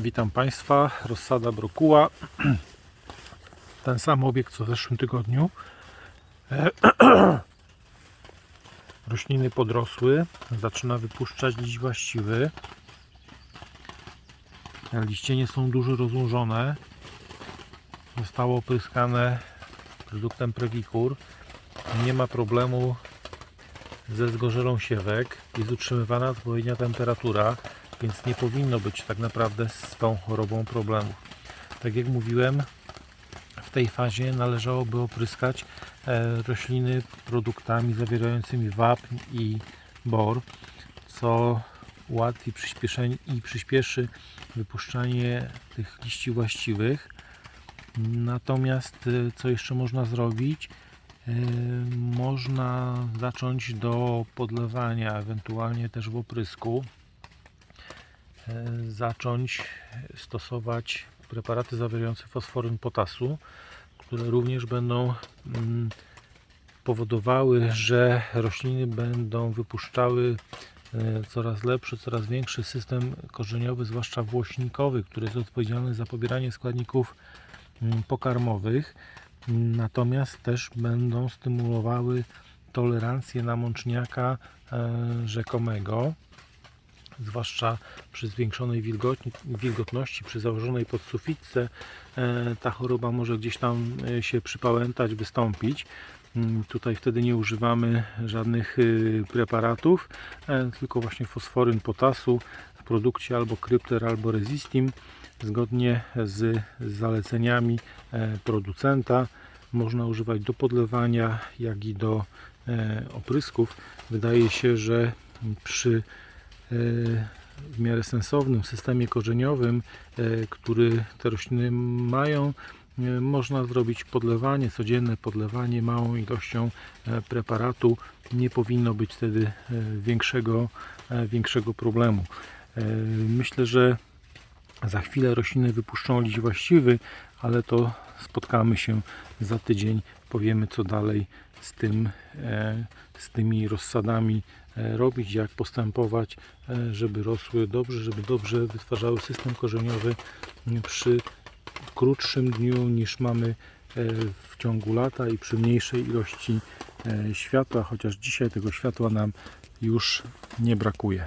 Witam Państwa, rozsada brokuła. Ten sam obiekt co w zeszłym tygodniu. Rośliny podrosły, zaczyna wypuszczać liść właściwy. Liście nie są dużo rozłożone. Zostało opryskane produktem Previcur. Nie ma problemu ze zgorzelą siewek. Jest utrzymywana odpowiednia temperatura, więc nie powinno być tak naprawdę z tą chorobą problemu. Tak jak mówiłem, w tej fazie należałoby opryskać e, rośliny produktami zawierającymi wapń i bor, co ułatwi i przyspieszy wypuszczanie tych liści właściwych. Natomiast e, co jeszcze można zrobić? E, Można zacząć do podlewania, ewentualnie też w oprysku, zacząć stosować preparaty zawierające fosforyn potasu, które również będą mm, powodowały, że rośliny będą wypuszczały e, coraz lepszy, coraz większy system korzeniowy, zwłaszcza włośnikowy, który jest odpowiedzialny za pobieranie składników mm, pokarmowych. Natomiast też będą stymulowały tolerancję na mączniaka e, rzekomego, zwłaszcza przy zwiększonej wilgotności, przy założonej podsufitce. e, Ta choroba może gdzieś tam e, się przypałętać, wystąpić. Mm, Tutaj wtedy nie używamy żadnych y, preparatów, e, tylko właśnie fosforyn potasu w produkcie albo Krypter, albo Resistim zgodnie z zaleceniami producenta. Można używać do podlewania, jak i do oprysków. Wydaje się, że przy w miarę sensownym systemie korzeniowym, e, który te rośliny mają, e, można zrobić podlewanie, codzienne podlewanie małą ilością e, preparatu. Nie powinno być wtedy większego, większego problemu. Myślę, że za chwilę rośliny wypuszczą liść właściwy, ale to spotkamy się za tydzień. Powiemy co dalej z, tym, z tymi rozsadami robić, jak postępować, e, żeby rosły dobrze, żeby dobrze wytwarzały system korzeniowy przy krótszym dniu niż mamy e, w ciągu lata i przy mniejszej ilości e, światła, chociaż dzisiaj tego światła nam już nie brakuje.